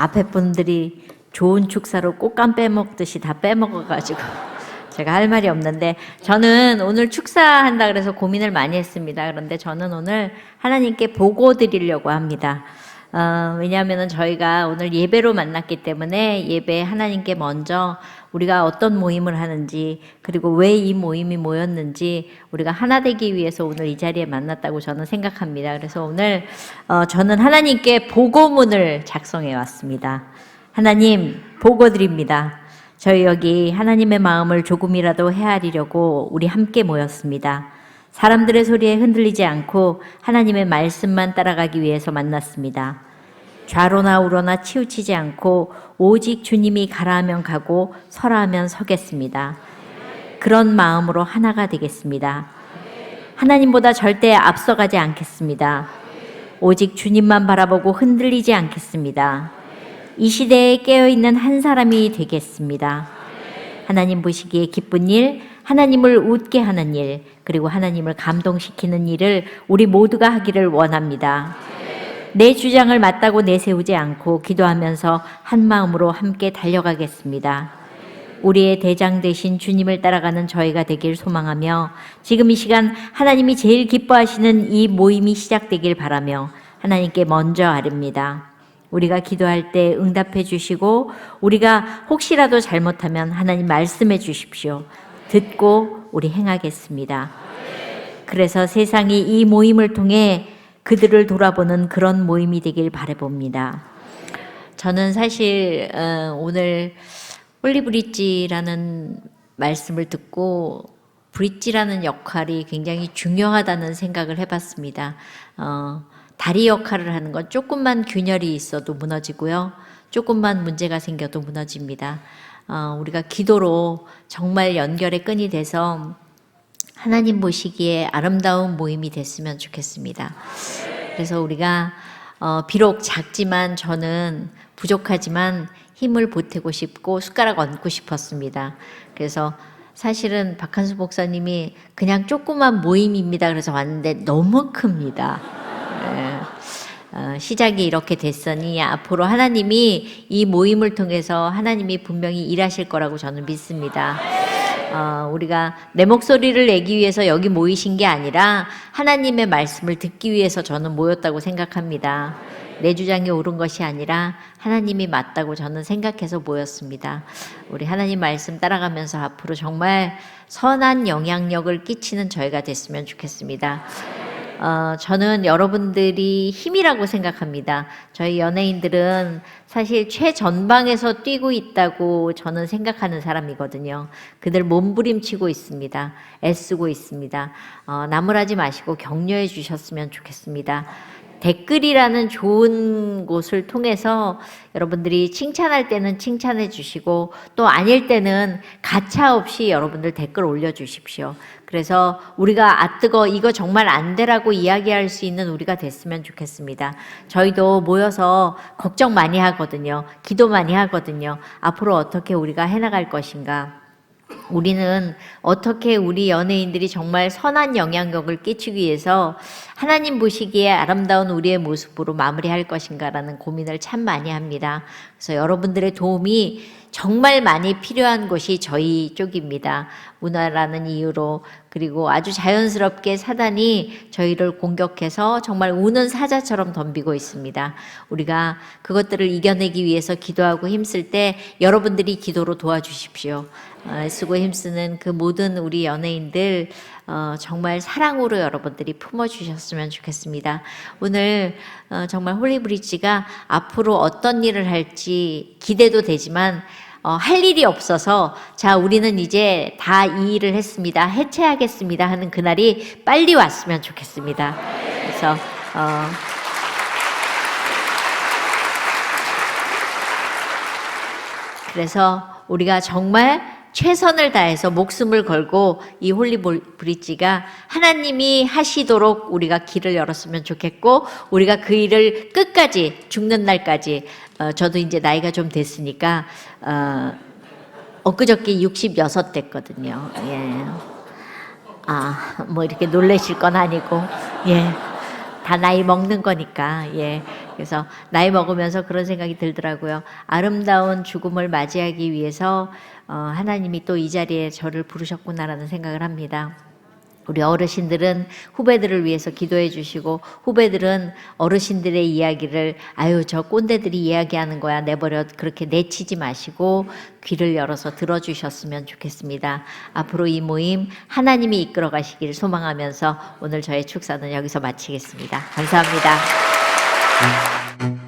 앞에 분들이 좋은 축사로 꽃감 빼먹듯이 다 빼먹어가지고 제가 할 말이 없는데 저는 오늘 축사한다 그래서 고민을 많이 했습니다. 그런데 저는 오늘 하나님께 보고 드리려고 합니다. 어, 왜냐하면 저희가 오늘 예배로 만났기 때문에 예배 하나님께 먼저 우리가 어떤 모임을 하는지 그리고 왜 이 모임이 모였는지 우리가 하나 되기 위해서 오늘 이 자리에 만났다고 저는 생각합니다. 그래서 오늘 어, 저는 하나님께 보고문을 작성해 왔습니다. 하나님 보고 드립니다. 저희 여기 하나님의 마음을 조금이라도 헤아리려고 우리 함께 모였습니다. 사람들의 소리에 흔들리지 않고 하나님의 말씀만 따라가기 위해서 만났습니다. 좌로나 우로나 치우치지 않고 오직 주님이 가라 하면 가고 서라 하면 서겠습니다. 그런 마음으로 하나가 되겠습니다. 하나님보다 절대 앞서가지 않겠습니다. 오직 주님만 바라보고 흔들리지 않겠습니다. 이 시대에 깨어있는 한 사람이 되겠습니다. 하나님 보시기에 기쁜 일, 하나님을 웃게 하는 일, 그리고 하나님을 감동시키는 일을 우리 모두가 하기를 원합니다. 내 주장을 맞다고 내세우지 않고 기도하면서 한 마음으로 함께 달려가겠습니다. 우리의 대장 되신 주님을 따라가는 저희가 되길 소망하며 지금 이 시간 하나님이 제일 기뻐하시는 이 모임이 시작되길 바라며 하나님께 먼저 아릅니다. 우리가 기도할 때 응답해 주시고 우리가 혹시라도 잘못하면 하나님 말씀해 주십시오. 듣고 우리 행하겠습니다. 그래서 세상이 이 모임을 통해 그들을 돌아보는 그런 모임이 되길 바라봅니다. 저는 사실 어, 오늘 홀리브릿지라는 말씀을 듣고 브릿지라는 역할이 굉장히 중요하다는 생각을 해봤습니다. 어, 다리 역할을 하는 건 조금만 균열이 있어도 무너지고요. 조금만 문제가 생겨도 무너집니다. 어, 우리가 기도로 정말 연결의 끈이 돼서 하나님 보시기에 아름다운 모임이 됐으면 좋겠습니다. 그래서 우리가 어, 비록 작지만 저는 부족하지만 힘을 보태고 싶고 숟가락 얹고 싶었습니다. 그래서 사실은 박한수 목사님이 그냥 조그만 모임입니다. 그래서 왔는데 너무 큽니다. 예. 어, 시작이 이렇게 됐으니 앞으로 하나님이 이 모임을 통해서 하나님이 분명히 일하실 거라고 저는 믿습니다. 어, 우리가 내 목소리를 내기 위해서 여기 모이신 게 아니라 하나님의 말씀을 듣기 위해서 저는 모였다고 생각합니다. 내 주장이 옳은 것이 아니라 하나님이 맞다고 저는 생각해서 모였습니다. 우리 하나님 말씀 따라가면서 앞으로 정말 선한 영향력을 끼치는 저희가 됐으면 좋겠습니다. 어, 저는 여러분들이 힘이라고 생각합니다. 저희 연예인들은 사실 최전방에서 뛰고 있다고 저는 생각하는 사람이거든요. 그들 몸부림치고 있습니다. 애쓰고 있습니다. 어, 나무라지 마시고 격려해 주셨으면 좋겠습니다. 댓글이라는 좋은 곳을 통해서 여러분들이 칭찬할 때는 칭찬해 주시고 또 아닐 때는 가차 없이 여러분들 댓글 올려 주십시오. 그래서 우리가 아 뜨거 이거 정말 안 되라고 이야기할 수 있는 우리가 됐으면 좋겠습니다. 저희도 모여서 걱정 많이 하거든요. 기도 많이 하거든요. 앞으로 어떻게 우리가 해나갈 것인가. 우리는 어떻게 우리 연예인들이 정말 선한 영향력을 끼치기 위해서 하나님 보시기에 아름다운 우리의 모습으로 마무리할 것인가라는 고민을 참 많이 합니다. 그래서 여러분들의 도움이 정말 많이 필요한 곳이 저희 쪽입니다. 문화라는 이유로 그리고 아주 자연스럽게 사단이 저희를 공격해서 정말 우는 사자처럼 덤비고 있습니다. 우리가 그것들을 이겨내기 위해서 기도하고 힘쓸 때 여러분들이 기도로 도와주십시오. 어, 쓰고 힘쓰는 그 모든 우리 연예인들 어, 정말 사랑으로 여러분들이 품어주셨으면 좋겠습니다. 오늘 어, 정말 홀리브리지가 앞으로 어떤 일을 할지 기대도 되지만 어, 할 일이 없어서 자 우리는 이제 다 이 일을 했습니다. 해체하겠습니다 하는 그날이 빨리 왔으면 좋겠습니다. 그래서 어, 그래서 우리가 정말 최선을 다해서 목숨을 걸고 이 홀리 브릿지가 하나님이 하시도록 우리가 길을 열었으면 좋겠고 우리가 그 일을 끝까지 죽는 날까지 어, 저도 이제 나이가 좀 됐으니까 어, 엊그저께 66 됐거든요. 예. 아, 뭐 이렇게 놀라실 건 아니고, 예. 다 나이 먹는 거니까, 예. 그래서 나이 먹으면서 그런 생각이 들더라고요. 아름다운 죽음을 맞이하기 위해서 어, 하나님이 또 이 자리에 저를 부르셨구나라는 생각을 합니다. 우리 어르신들은 후배들을 위해서 기도해 주시고 후배들은 어르신들의 이야기를 아유 저 꼰대들이 이야기하는 거야 내버려 그렇게 내치지 마시고 귀를 열어서 들어주셨으면 좋겠습니다. 앞으로 이 모임 하나님이 이끌어 가시기를 소망하면서 오늘 저의 축사는 여기서 마치겠습니다. 감사합니다. Thank you.